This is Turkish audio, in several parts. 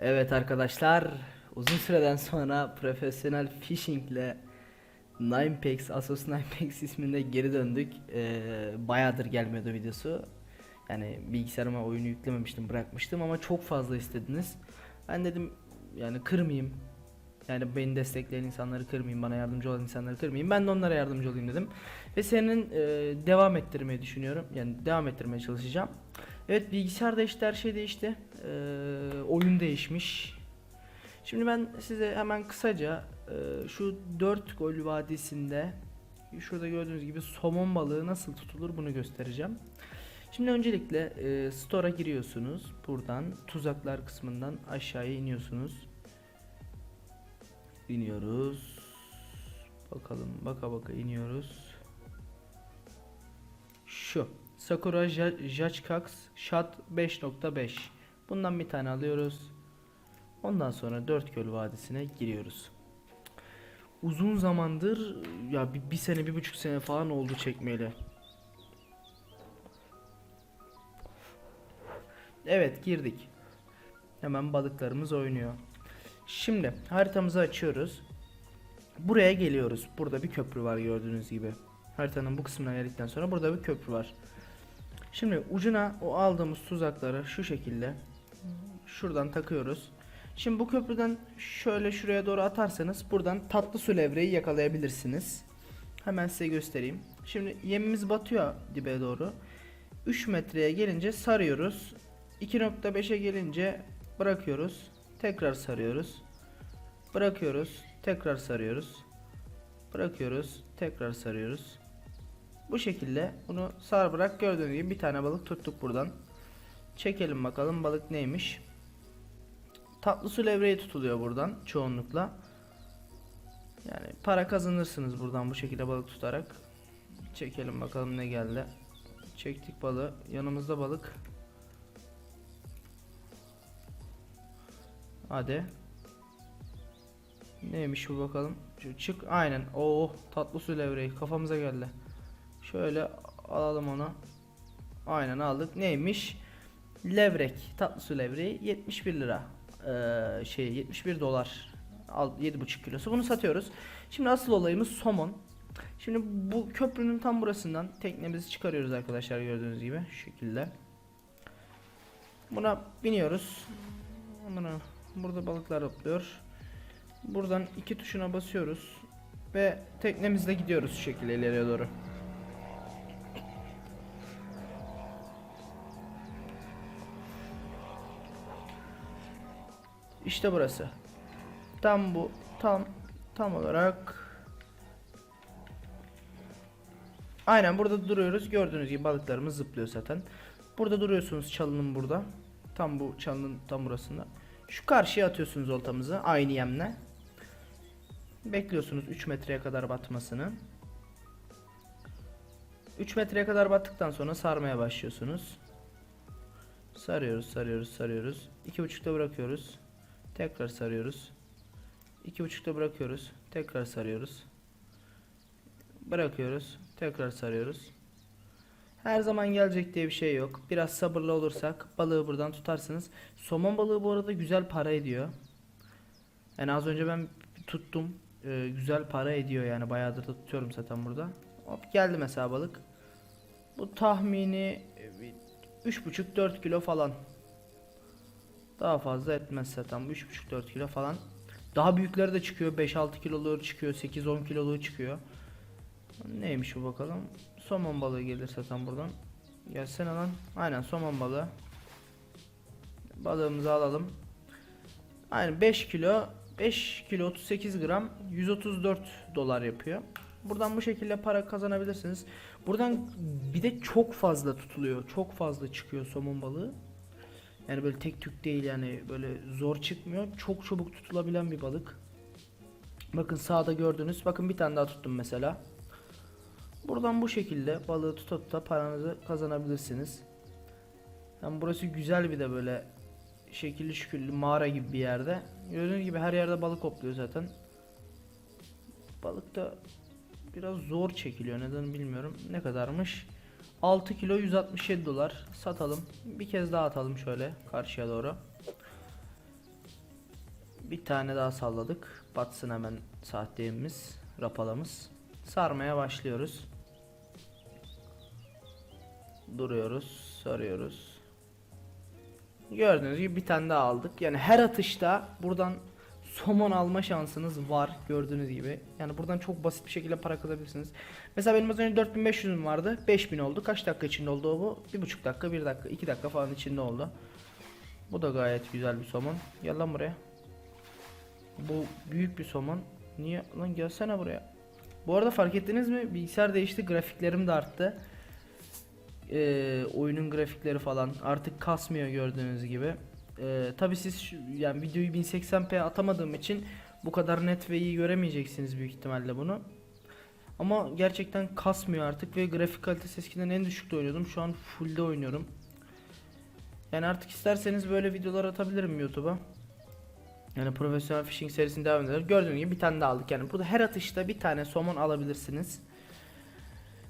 Evet arkadaşlar uzun süreden sonra profesyonel fishing ile Asos Ninepex isminde geri döndük. Ee, bayağıdır gelmiyordu videosu. Yani bilgisayarıma oyunu yüklememiştim bırakmıştım ama çok fazla istediniz. Ben dedim yani kırmayayım. Yani beni destekleyen insanları kırmayayım, bana yardımcı olan insanları kırmayayım. Ben de onlara yardımcı olayım dedim. Ve senin e, devam ettirmeyi düşünüyorum. Yani devam ettirmeye çalışacağım. Evet bilgisayar değişti, her şey değişti. Ee, oyun değişmiş. Şimdi ben size hemen kısaca e, şu 4 gol vadisinde şurada gördüğünüz gibi somon balığı nasıl tutulur bunu göstereceğim. Şimdi öncelikle e, store'a giriyorsunuz. Buradan tuzaklar kısmından aşağıya iniyorsunuz. İniyoruz. Bakalım baka baka iniyoruz. Şu Sakura Ja- Judgekax Shot 5.5 Bundan bir tane alıyoruz. Ondan sonra Dört Göl Vadisi'ne giriyoruz. Uzun zamandır ya bir, bir sene bir buçuk sene falan oldu çekmeyeli. Evet girdik. Hemen balıklarımız oynuyor. Şimdi haritamızı açıyoruz. Buraya geliyoruz. Burada bir köprü var gördüğünüz gibi. Haritanın bu kısmına geldikten sonra burada bir köprü var. Şimdi ucuna o aldığımız tuzakları şu şekilde şuradan takıyoruz. Şimdi bu köprüden şöyle şuraya doğru atarsanız buradan tatlı su levreyi yakalayabilirsiniz. Hemen size göstereyim. Şimdi yemimiz batıyor dibe doğru. 3 metreye gelince sarıyoruz. 2.5'e gelince bırakıyoruz. Tekrar sarıyoruz. Bırakıyoruz. Tekrar sarıyoruz. Bırakıyoruz. Tekrar sarıyoruz. Bu şekilde bunu sar bırak gördüğünüz gibi bir tane balık tuttuk buradan. Çekelim bakalım balık neymiş. Tatlı su levreği tutuluyor buradan çoğunlukla. Yani para kazanırsınız buradan bu şekilde balık tutarak. Çekelim bakalım ne geldi. Çektik balığı. Yanımızda balık. Hadi. Neymiş bu bakalım. Şu çık aynen. Oo tatlı su levreği kafamıza geldi. Şöyle alalım onu. Aynen aldık. Neymiş? Levrek. Tatlı su levreği 71 lira. Ee, şey 71 dolar. Al 7,5 kilosu. Bunu satıyoruz. Şimdi asıl olayımız somon. Şimdi bu köprünün tam burasından teknemizi çıkarıyoruz arkadaşlar gördüğünüz gibi şu şekilde. Buna biniyoruz. Buna burada balıklar atlıyor. Buradan iki tuşuna basıyoruz ve teknemizle gidiyoruz şu şekilde ileriye doğru. İşte burası. Tam bu tam tam olarak Aynen burada duruyoruz. Gördüğünüz gibi balıklarımız zıplıyor zaten. Burada duruyorsunuz çalının burada. Tam bu çalının tam burasında. Şu karşıya atıyorsunuz oltamızı aynı yemle. Bekliyorsunuz 3 metreye kadar batmasını. 3 metreye kadar battıktan sonra sarmaya başlıyorsunuz. Sarıyoruz, sarıyoruz, sarıyoruz. 2.5'ta bırakıyoruz. Tekrar sarıyoruz. 2.5'ta bırakıyoruz. Tekrar sarıyoruz. Bırakıyoruz. Tekrar sarıyoruz. Her zaman gelecek diye bir şey yok. Biraz sabırlı olursak balığı buradan tutarsınız. Somon balığı bu arada güzel para ediyor. Yani az önce ben tuttum. Ee, güzel para ediyor yani bayağıdır da tutuyorum zaten burada. Hop geldi mesela balık. Bu tahmini 3,5-4 kilo falan. Daha fazla etmez zaten bu 3,5-4 kilo falan. Daha büyükleri de çıkıyor. 5-6 kiloluğu çıkıyor. 8-10 kiloluğu çıkıyor. Neymiş bu bakalım. Somon balığı gelir zaten buradan. Gelsene lan. Aynen somon balığı. Balığımızı alalım. Aynen 5 kilo 5 kilo 38 gram 134 dolar yapıyor. Buradan bu şekilde para kazanabilirsiniz. Buradan bir de çok fazla tutuluyor. Çok fazla çıkıyor somon balığı. Yani böyle tek tük değil yani böyle zor çıkmıyor. Çok çabuk tutulabilen bir balık. Bakın sağda gördünüz. Bakın bir tane daha tuttum mesela. Buradan bu şekilde balığı tuta tuta paranızı kazanabilirsiniz. Yani burası güzel bir de böyle şekilli şüküllü mağara gibi bir yerde. Gördüğünüz gibi her yerde balık hopluyor zaten. Balık da biraz zor çekiliyor neden bilmiyorum. Ne kadarmış? 6 kilo 167 dolar. Satalım. Bir kez daha atalım şöyle karşıya doğru. Bir tane daha salladık. Batsın hemen saatliğimiz, rapalamız. Sarmaya başlıyoruz. Duruyoruz, sarıyoruz. Gördüğünüz gibi bir tane daha aldık. Yani her atışta buradan somon alma şansınız var gördüğünüz gibi. Yani buradan çok basit bir şekilde para kazanabilirsiniz. Mesela benim az önce 4500'üm vardı. 5000 oldu. Kaç dakika içinde oldu bu? 1,5 dakika, 1 dakika, 2 dakika falan içinde oldu. Bu da gayet güzel bir somon. Gel lan buraya. Bu büyük bir somon. Niye? Lan gelsene buraya. Bu arada fark ettiniz mi? Bilgisayar değişti. Grafiklerim de arttı. Ee, oyunun grafikleri falan artık kasmıyor gördüğünüz gibi. Ee, Tabi siz şu, yani videoyu 1080p atamadığım için bu kadar net ve iyi göremeyeceksiniz büyük ihtimalle bunu. Ama gerçekten kasmıyor artık ve grafik kalitesi eskiden en düşükte oynuyordum. Şu an fullde oynuyorum. Yani artık isterseniz böyle videolar atabilirim YouTube'a. Yani profesyonel fishing serisini devam edelim. Gördüğünüz gibi bir tane daha aldık. Yani burada her atışta bir tane somon alabilirsiniz.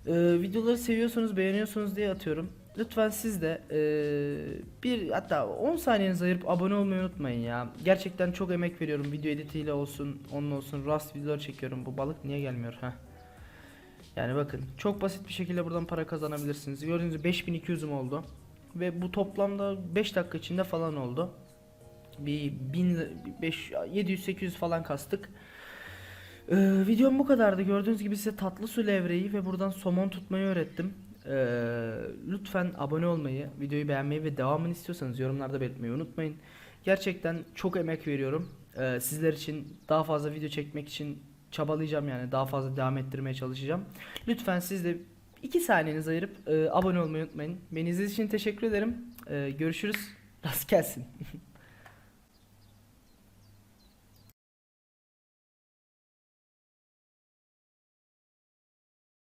Ee, videoları seviyorsunuz, beğeniyorsunuz diye atıyorum. Lütfen siz de ee, bir hatta 10 saniyenizi ayırıp abone olmayı unutmayın ya. Gerçekten çok emek veriyorum. Video editiyle olsun, onun olsun. Rust videoları çekiyorum. Bu balık niye gelmiyor? Heh. Yani bakın çok basit bir şekilde buradan para kazanabilirsiniz. Gördüğünüz gibi 5200'üm oldu. Ve bu toplamda 5 dakika içinde falan oldu. Bir 1000 5 700 800 falan kastık. Ee, videom bu kadardı. Gördüğünüz gibi size tatlı su levreği ve buradan somon tutmayı öğrettim. Ee, lütfen abone olmayı, videoyu beğenmeyi ve devamını istiyorsanız yorumlarda belirtmeyi unutmayın. Gerçekten çok emek veriyorum. Ee, sizler için daha fazla video çekmek için çabalayacağım yani daha fazla devam ettirmeye çalışacağım. Lütfen siz de 2 saniyenizi ayırıp e, abone olmayı unutmayın. Beni izlediğiniz için teşekkür ederim. Ee, görüşürüz. Rast gelsin.